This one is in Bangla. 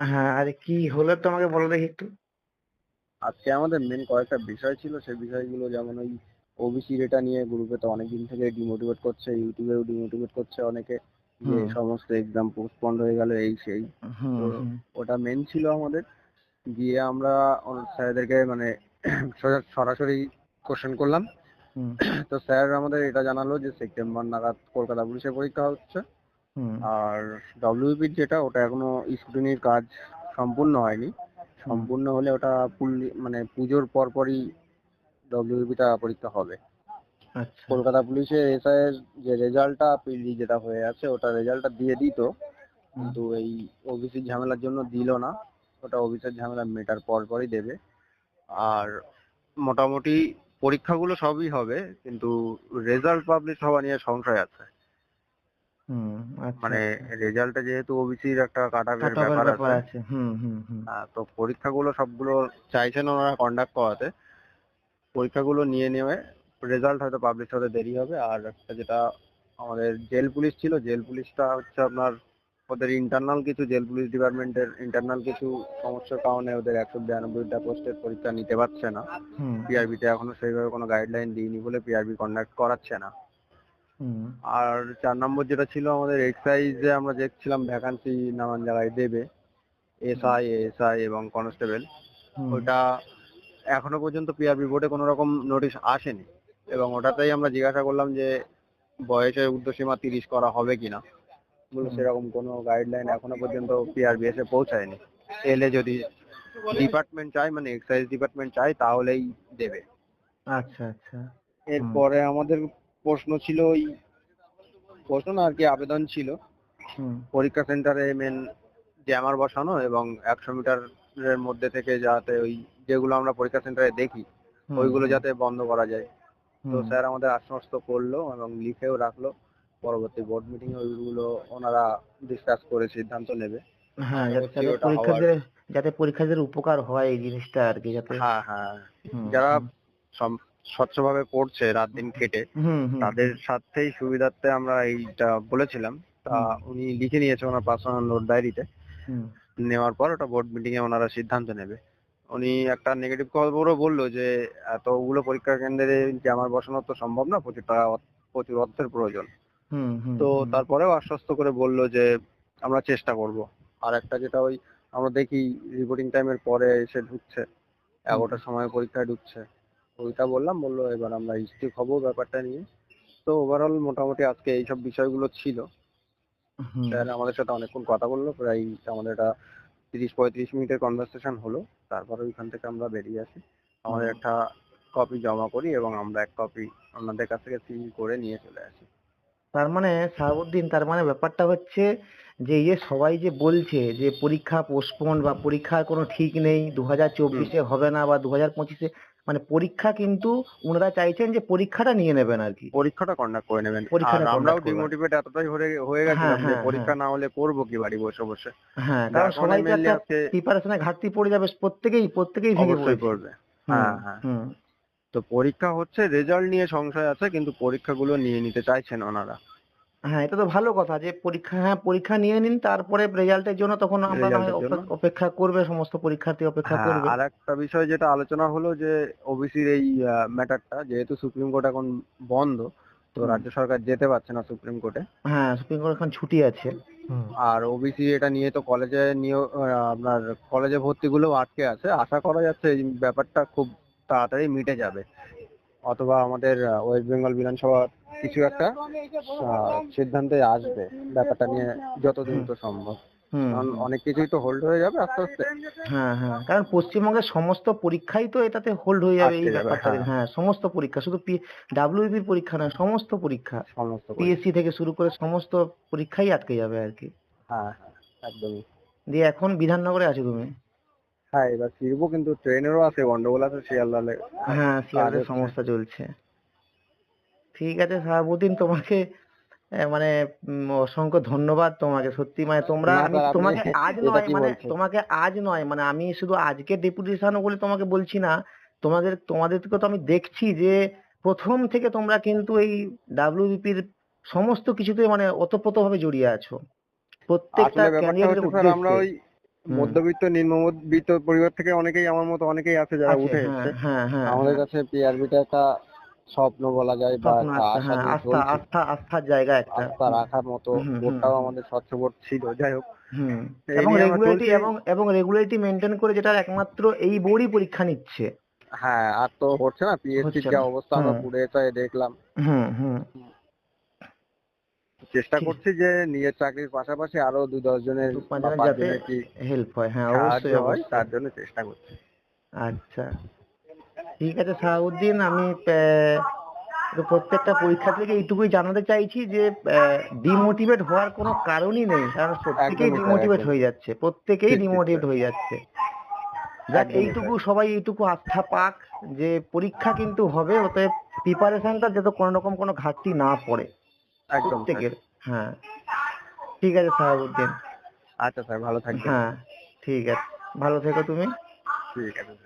হ্যাঁ আর কি হলো তোমাকে বলো দেখি একটু। আজকে আমাদের মেন কয়েকটা বিষয় ছিল সেই বিষয়গুলো যেমন ওই ওবিসি রেটা নিয়ে গ্রুপে তো অনেকদিন থেকে ডিমোটিভেট করছে ইউটিউবেও ডিমোটিভেট করছে অনেকে। যে সমস্ত এক্সাম পোস্টপন্ড হয়ে গেল এই সেই। তো ওটা মেন ছিল আমাদের। গিয়ে আমরা স্যারদেরকে মানে সরাসরি কোশ্চেন করলাম। তো স্যার আমাদের এটা জানালো যে সেপ্টেম্বর নাগাদ কলকাতা পুলিশের পরীক্ষা হচ্ছে। আর ডব্লিউপির যেটা ওটা এখনও স্ক্রুটিনির কাজ সম্পূর্ণ হয়নি। সম্পূর্ণ হলে ওটা মানে পুজোর পরপরই ডব্লিউপিটা পরীক্ষা হবে। আচ্ছা। কলকাতা পুলিশের এসআই এর যে রেজাল্টটা পিডি যেটা হয়ে আছে ওটা রেজাল্টটা দিয়ে দিত কিন্তু এই ওবিসির ঝামেলার জন্য দিল না। ওটা ওবিসির ঝামেলা মেটার পর পরই দেবে। আর মোটামুটি পরীক্ষাগুলো সবই হবে কিন্তু রেজাল্ট পাবলিশ হওয়া নিয়ে সংশয় আছে। মানে রেজাল্টে যেহেতু ওবিসির একটা কাট অফের ব্যাপার আছে। তো পরীক্ষাগুলো সবগুলো চাইছেন ওনারা কন্ডাক্ট করাতে। পরীক্ষাগুলো নিয়ে নেবে। রেজাল্ট হয়তো পাবলিশ হতে দেরি হবে। আর একটা যেটা আমাদের জেল পুলিশ ছিল জেল পুলিশটা হচ্ছে আপনার ওদের ইন্টারনাল কিছু জেল পুলিশ ডিপার্টমেন্টের ইন্টারনাল কিছু সমস্যার কারণে ওদের একশো বিরানব্বইটা পোস্টের পরীক্ষা নিতে পারছে না। পিআরবিতে এখনও সেইভাবে কোনো গাইডলাইন দিইনি বলে পিআরবি কন্ডাক্ট করাচ্ছে না। আর চার নম্বর যেটা ছিল আমাদের এক্সাইজে আমরা দেখছিলাম ভ্যাকান্সি নানান জায়গায় দেবে। এসআই এসআই এবং কনস্টেবল ওটা এখনও পর্যন্ত পিআরবি বোর্ডে কোনো রকম নোটিশ আসেনি। এবং ওটাতেই আমরা জিজ্ঞাসা করলাম যে বয়সের ঊর্ধ্বসীমা তিরিশ করা হবে কিনা? বলে সেরকম কোনো গাইডলাইন এখনও পর্যন্ত পিআরবি এসে পৌঁছায়নি। এলে যদি ডিপার্টমেন্ট চাই মানে এক্সাইজ ডিপার্টমেন্ট চাই তাহলেই দেবে। আচ্ছা আচ্ছা। এরপরে আমাদের প্রশ্ন ছিল ওই প্রশ্ন না আর কি আবেদন ছিল। পরীক্ষা সেন্টারে মেন জ্যামার বসানো এবং একশো মিটারের মধ্যে থেকে যাতে ওই যেগুলো আমরা পরীক্ষা সেন্টারে দেখি ওইগুলো যাতে বন্ধ করা যায়। তো স্যার আমাদের আশ্বস্ত করল এবং লিখেও রাখল। পরবর্তী বোর্ড মিটিং ওইগুলো ওনারা ডিসকাস করে সিদ্ধান্ত নেবে। হ্যাঁ যাতে পরীক্ষার্থীদের যাতে পরীক্ষার্থীদের উপকার হয় এই জিনিসটা আর কি যাতে হ্যাঁ হ্যাঁ। যারা স্বচ্ছভাবে পড়ছে রাত দিন খেটে তাদের সাথেই সুবিধার্থে আমরা এইটা বলেছিলাম। তা উনি লিখে নিয়েছে ওনার পার্সোনাল নোট ডায়েরিতে নেওয়ার পর ওটা বোর্ড মিটিং এ ওনারা সিদ্ধান্ত নেবে। উনি একটা নেগেটিভ খবরও বলল যে এতগুলো পরীক্ষা কেন্দ্রে জামার বসানো তো সম্ভব না প্রচুর টাকা প্রচুর অর্থের প্রয়োজন। তো তারপরেও আশ্বস্ত করে বলল যে আমরা চেষ্টা করব। আর একটা যেটা ওই আমরা দেখি রিপোর্টিং টাইমের পরে এসে ঢুকছে। এগারোটার সময় পরীক্ষায় ঢুকছে। ওইটা বললাম বলল এবার আমরা হিস্ট্রি হব ব্যাপারটা নিয়ে। তো ওভারঅল মোটামুটি আজকে এইসব বিষয়গুলো ছিল। স্যার আমাদের সাথে অনেকক্ষণ কথা বলল প্রায় আমাদের একটা তিরিশ পঁয়ত্রিশ মিনিটের কনভারসেশন হলো। তারপরে ওইখান থেকে আমরা বেরিয়ে আসি। আমাদের একটা কপি জমা করি এবং আমরা এক কপি ওনাদের কাছ থেকে সিল করে নিয়ে চলে আসি। তার মানে সাহাবুদ্দিন তার মানে ব্যাপারটা হচ্ছে যে ইয়ে সবাই যে বলছে যে পরীক্ষা পোস্টপোন বা পরীক্ষার কোনো ঠিক নেই দু হাজার চব্বিশে হবে না বা দু হাজার পঁচিশে মানে পরীক্ষা কিন্তু ওনারা চাইছেন যে পরীক্ষাটা নিয়ে নেবেন আর কি। পরীক্ষাটা কন্ডাক্ট করে নেবেন। আর আমরাও ডিমোটিভেট এতটাই হয়ে হয়ে গেছিলাম যে হ্যাঁ, পরীক্ষা না হলে করব কি বাড়ি বসে বসে? হ্যাঁ কারণ সবাই একটা প্রিপারেশনে ঘাটতি পড়ে যাবে প্রত্যেকেই প্রত্যেকেই ভেঙে পড়েছে। হ্যাঁ, হ্যাঁ। তো পরীক্ষা হচ্ছে রেজাল্ট নিয়ে সংশয় আছে কিন্তু পরীক্ষাগুলো নিয়ে নিতে চাইছেন ওনারা। হ্যাঁ এটা তো ভালো কথা যে পরীক্ষা হ্যাঁ পরীক্ষা নিয়ে নিন তারপরে রেজাল্টের জন্য তখন আমরা Result এর জন্য। অপে- অপেক্ষা করবে সমস্ত পরীক্ষার্থী অপেক্ষা হ্যাঁ, করবে। আর একটা বিষয় যেটা আলোচনা হলো যে ওবিসির এই ম্যাটারটা যেহেতু সুপ্রিম কোর্ট এখন বন্ধ তো রাজ্য সরকার যেতে পারছে না সুপ্রিম কোর্টে হ্যাঁ সুপ্রিম কোর্ট এখন ছুটি আছে। আর ওবিসি এটা নিয়ে তো কলেজে নিয়ে আপনার কলেজে ভর্তিগুলো আটকে আছে। আশা করা যাচ্ছে এই ব্যাপারটা খুব তাড়াতাড়ি মিটে যাবে। অথবা আমাদের ওয়েস্ট বেঙ্গল বিধানসভা কিছু একটা সিদ্ধান্তে আসবে ব্যাপারটা নিয়ে যত দ্রুত সম্ভব। কারণ অনেক কিছুই তো হোল্ড হয়ে যাবে আস্তে আস্তে। হ্যাঁ হ্যাঁ কারণ পশ্চিমবঙ্গের সমস্ত পরীক্ষাই তো এটাতে হোল্ড হয়ে যাবে এই ব্যাপারটা হ্যাঁ। হ্যাঁ সমস্ত পরীক্ষা শুধু ডাব্লিউবির পরীক্ষা নয় সমস্ত পরীক্ষা। সমস্ত। পিএসসি থেকে শুরু করে সমস্ত পরীক্ষাই আটকে যাবে আর কি। হ্যাঁ হ্যাঁ একদমই। দিয়ে এখন বিধাননগরে আছো তুমি? হ্যাঁ এবার ফিরবো কিন্তু ট্রেনেরও আছে গন্ডগোল আছে শিয়ালদালে হ্যাঁ শিয়ালদের। সমস্যা চলছে। ঠিক আছে সাহাবুদ্দিন তোমাকে মানে অসংখ্য ধন্যবাদ তোমাকে। সত্যি মানে তোমরা আমি তোমাকে আজ নয় মানে তোমাকে আজ নয় মানে আমি শুধু আজকে ডেপুটেশন বলে তোমাকে বলছি না। তোমাদের তোমাদেরকে তো আমি দেখছি যে প্রথম থেকে তোমরা কিন্তু এই ডাব্লিউবিপির সমস্ত কিছুতে মানে ওতপ্রোত ভাবে জড়িয়ে আছো। প্রত্যেকটা ক্যান্ডিডেটের আমরা ওই মধ্যবিত্ত নিম্ন মধ্যবিত্ত পরিবার থেকে অনেকেই আমার মতো অনেকেই আছে যারা উঠে হ্যাঁ, হ্যাঁ হ্যাঁ আমাদের হ্যাঁ। কাছে পিআরবিটা একটা স্বপ্ন বলা যায় বা হ্যাঁ আস্থা আস্থা আস্থার জায়গা একটা। আস্থা রাখার মতো বোর্ডটাও আমাদের স্বচ্ছ বোর্ড ছিল যাই হোক। এবং রেগুলারিটি এবং এবং রেগুলারিটি মেনটেন করে যেটা একমাত্র এই বোর্ডই পরীক্ষা নিচ্ছে। হ্যাঁ আর তো হচ্ছে না পিএসসির হচ্ছে যা অবস্থা আমরা। পুড়ে এসে দেখলাম। চেষ্টা করছি যে নিজের চাকরির পাশাপাশি আরও দু দশ জনের হেল্প হয়। হয় অবশ্যই তার জন্য চেষ্টা করছি। আচ্ছা। ঠিক আছে সাহাউদ্দিন আমি প্রত্যেকটা পরীক্ষা থেকে এইটুকুই জানাতে চাইছি যে ডিমোটিভেট হওয়ার কোনো কারণই নেই কারণ প্রত্যেকেই ডিমোটিভেট হয়ে যাচ্ছে প্রত্যেকেই ডিমোটিভেট হয়ে যাচ্ছে। যাক এইটুকু সবাই এইটুকু আস্থা পাক যে পরীক্ষা কিন্তু হবে অতএব প্রিপারেশনটা যাতে কোনো রকম কোনো ঘাটতি না পড়ে একদম প্রত্যেকের হ্যাঁ। ঠিক আছে সাহাবুদ্দিন আচ্ছা স্যার ভালো থাকবেন। হ্যাঁ ঠিক আছে। ভালো থেকো তুমি। ঠিক আছে